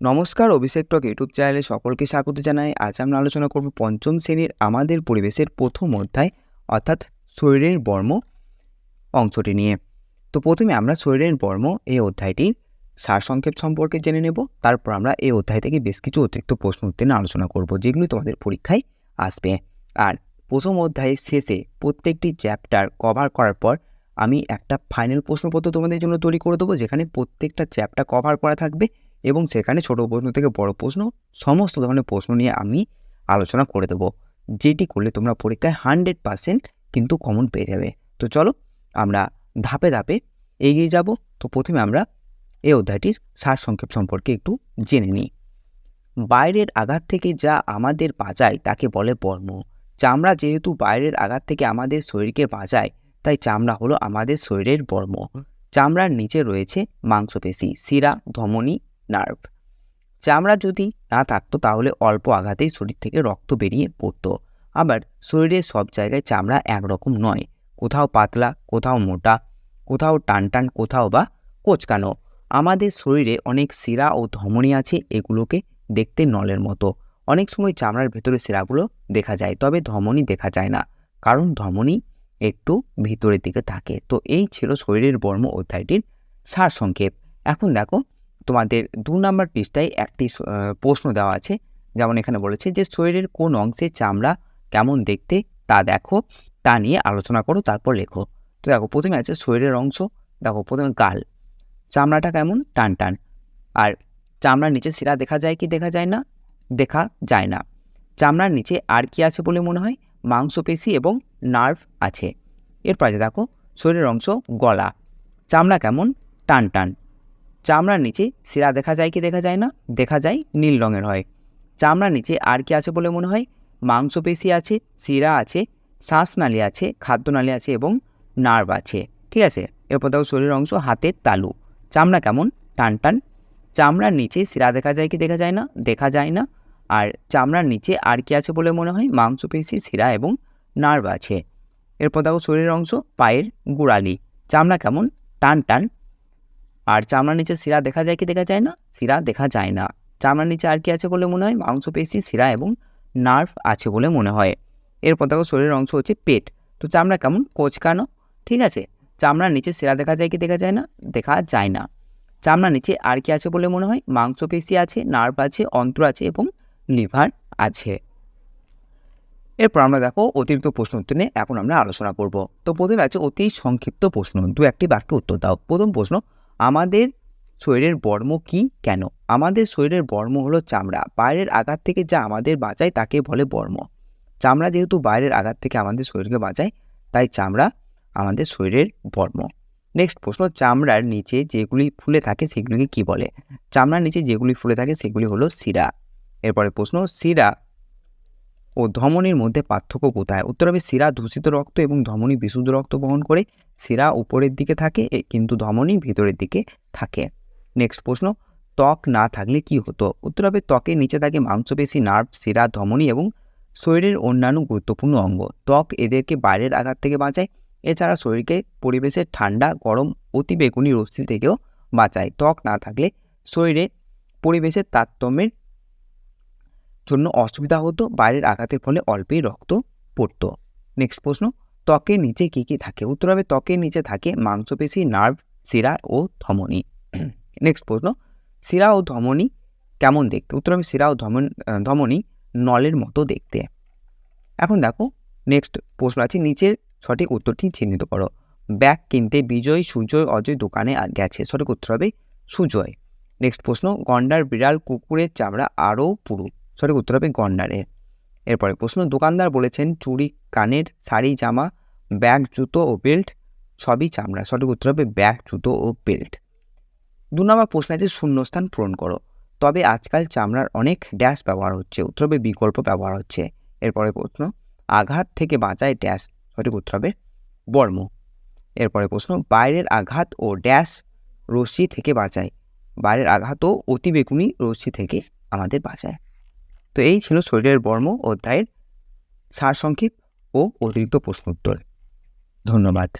নমস্কার, অভিষেক টক ইউটিউব চ্যানেলে সকলকে স্বাগত জানাই। আজ আমরা আলোচনা করব পঞ্চম শ্রেণির আমাদের পরিবেশের প্রথম অধ্যায়, অর্থাৎ শরীরের বর্ম অংশটি নিয়ে। তো প্রথমে আমরা শরীরের বর্ম এই অধ্যায়টির সারসংক্ষেপ সম্পর্কে জেনে নেব। তারপর আমরা এই অধ্যায় থেকে বেশ কিছু অতিরিক্ত প্রশ্ন উত্তর আলোচনা করব, যেগুলি তোমাদের পরীক্ষায় আসবে। আর প্রথম অধ্যায়ের শেষে প্রত্যেকটি চ্যাপ্টার কভার করার পর আমি একটা ফাইনাল প্রশ্নপত্র তোমাদের জন্য তৈরি করে দেবো, যেখানে প্রত্যেকটা চ্যাপ্টার কভার করা থাকবে। এবং সেখানে ছোট প্রশ্ন থেকে বড় প্রশ্ন, সমস্ত ধরনের প্রশ্ন নিয়ে আমি আলোচনা করে দেবো, যেটি করলে তোমরা পরীক্ষায় হান্ড্রেড পার্সেন্ট কিন্তু কমন পেয়ে যাবে। তো চলো, আমরা ধাপে ধাপে এগিয়ে যাব। তো প্রথমে আমরা এই অধ্যায়টির সারসংক্ষেপ সম্পর্কে একটু জেনে নিই। বাইরের আঘাত থেকে যা আমাদের বাঁচায় তাকে বলে বর্ম। চামড়া যেহেতু বাইরের আঘাত থেকে আমাদের শরীরকে বাঁচায়, তাই চামড়া হলো আমাদের শরীরের বর্ম। চামড়ার নিচে রয়েছে মাংসপেশি, শিরা, ধমনী নার্ভ। চামড়া যদি না থাকতো তাহলে অল্প আঘাতেই শরীর থেকে রক্ত বেরিয়ে পড়তো। আবার শরীরের সব জায়গায় চামড়া একরকম নয়। কোথাও পাতলা, কোথাও মোটা, কোথাও টান টান কোথাও বা কোচকানো। আমাদের শরীরে অনেক শিরা ও ধমনী আছে এগুলোকে দেখতে নলের মতো। অনেক সময় চামড়ার ভেতরে শিরাগুলো দেখা যায়, তবে ধমনী দেখা যায় না। কারণ ধমনী একটু ভিতরের দিকে থাকে। তো এই ছিল শরীরের বর্ম অধ্যায়টির সারসংক্ষেপ। এখন দেখো তোমাদের দু নম্বর পৃষ্ঠায় একটি প্রশ্ন দেওয়া আছে। যেমন এখানে বলেছে যে, শরীরের কোন অংশে চামড়া কেমন দেখতে তা দেখো, তা নিয়ে আলোচনা করো, তারপর লেখো। তো দেখো, প্রথমে আছে শরীরের অংশ, দেখো, প্রথমে গাল। চামড়াটা কেমন? টান টান। আর চামড়ার নিচে শিরা দেখা যায় কি দেখা যায় না? দেখা যায় না। চামড়ার নিচে আর কি আছে বলে মনে হয়? মাংসপেশি এবং নার্ভ আছে। এরপর দেখো, শরীরের অংশ, গলা। চামড়া কেমন? টান টান। চামড়ার নিচে শিরা দেখা যায় কি দেখা যায় না? দেখা যায় নীল রঙের হয়। চামড়ার নিচে আর কি আছে বলে মনে হয়? মাংসপেশি আছে, শিরা আছে, শ্বাসনালী আছে, খাদ্যনালী আছে এবং নার্ভ আছে। ঠিক আছে? এরপর দেখো শরীরের অংশ, হাতের তালু। চামড়া কেমন? টান টান। চামড়ার নিচে শিরা দেখা যায় কি দেখা যায় না? দেখা যায় না। আর চামড়ার নিচে আর কি আছে বলে মনে হয়? মাংসপেশি, শিরা এবং নার্ভ আছে। এরপর দেখো শরীরের অংশ, পায়ের গোড়ালি। চামড়া কেমন? টান টান। আর চামড়ার নিচে শিরা দেখা যায় কি দেখা যায় না? শিরা দেখা যায় না। চামড়ার নিচে আর কি আছে বলে মনে হয়? মাংসপেশি, শিরা এবং নার্ভ আছে বলে মনে হয়। এরপর দেখো শরীরের অংশ হচ্ছে পেট। তো চামড়া কেমন? কোচকানো ঠিক আছে। চামড়ার নিচে শিরা দেখা যায় কি দেখা যায় না? দেখা যায় না। চামড়ার নিচে আর কি আছে বলে মনে হয়? মাংসপেশি আছে, নার্ভ আছে, অন্ত্র আছে এবং লিভার আছে। এরপর আমরা দেখো অতিরিক্ত প্রশ্ন উত্তর নিয়ে এখন আমরা আলোচনা করব। তো প্রথমে আছে অতি সংক্ষিপ্ত প্রশ্ন। দু একটি বাক্যে উত্তর দাও। প্রথম প্রশ্ন আমাদের শরীরের বর্ম কি কেন? আমাদের শরীরের বর্ম হলো চামড়া। বাইরের আঘাত থেকে যা আমাদের বাঁচায় তাকে বলে বর্ম। চামড়া যেহেতু বাইরের আঘাত থেকে আমাদের শরীরকে বাঁচায়, তাই চামড়া আমাদের শরীরের বর্ম। নেক্সট প্রশ্ন, চামড়ার নিচে যেগুলি ফুলে থাকে সেগুলিকে কি বলে? চামড়ার নিচে যেগুলি ফুলে থাকে সেগুলি হলো শিরা। এরপরে প্রশ্ন, শিরা ও ধমনির মধ্যে পার্থক্য কোথায়? উত্তর হবে শিরা দূষিত রক্ত এবং ধমনী বিশুদ্ধ রক্ত বহন করে শিরা উপরের দিকে থাকে কিন্তু ধমনী ভিতরের দিকে থাকে। নেক্সট প্রশ্ন, ত্বক না থাকলে কি হতো? উত্তর হবে ত্বকের নিচে থাকে মাংসপেশি নার্ভ, শিরা, ধমনী এবং শরীরের অন্যান্য গুরুত্বপূর্ণ অঙ্গ। ত্বক এদেরকে বাইরের আঘাত থেকে বাঁচায়, এছাড়া শরীরকে পরিবেশের ঠান্ডা, গরম, অতি বেগুনি রশ্মি থেকেও বাঁচায়। ত্বক না থাকলে শরীরে পরিবেশের তারতম্যের জন্য অসুবিধা হতো, বাইরের আঘাতের ফলে অল্পেই রক্ত পড়তো। নেক্সট প্রশ্ন ত্বকের নিচে কী কী থাকে? উত্তর হবে ত্বকের নিচে থাকে মাংসপেশি নার্ভ শিরা ও ধমনী। নেক্সট প্রশ্ন, শিরা ও ধমনী কেমন দেখতে? উত্তর হবে শিরা ও ধমন ধমনী নলের মতো দেখতে। এখন দেখো নেক্সট প্রশ্ন আছে, নিচের সঠিক উত্তরটি চিহ্নিত করো। ব্যাগ কিনতে বিজয়, সুজয়, অজয় দোকানে গেছে। সঠিক উত্তর হবে সুজয়। নেক্সট প্রশ্ন, গন্ডার, বিড়াল, কুকুরের চামড়া আরও পুরু। সঠিক উত্তর হবে গন্ডারের এরপরে প্রশ্ন, দোকানদার বলেছেন, চুড়ি, কানের, শাড়ি, জামা, ব্যাগ, জুতো ও বেল্ট সবই চামড়া। সঠিক উত্তর হবে ব্যাগ, জুতো ও বেল্ট। দু নম্বর প্রশ্ন আছে, শূন্যস্থান পূরণ করো। তবে আজকাল চামড়ার অনেক ড্যাশ ব্যবহার হচ্ছে। উত্তর হবে বিকল্প ব্যবহার হচ্ছে। এরপরে প্রশ্ন, আঘাত থেকে বাঁচায় ড্যাশ? সঠিক উত্তর হবে বর্ম। এরপরে প্রশ্ন, বাইরের আঘাত ও ড্যাশ রশ্মি থেকে বাঁচায়? বাইরের আঘাত ও অতিবেগুনি রশ্মি থেকে আমাদের বাঁচায়। তো এই ছিল শরীরের বর্ম অধ্যায়ের সারসংক্ষেপ ও অতিরিক্ত প্রশ্নোত্তর। ধন্যবাদ।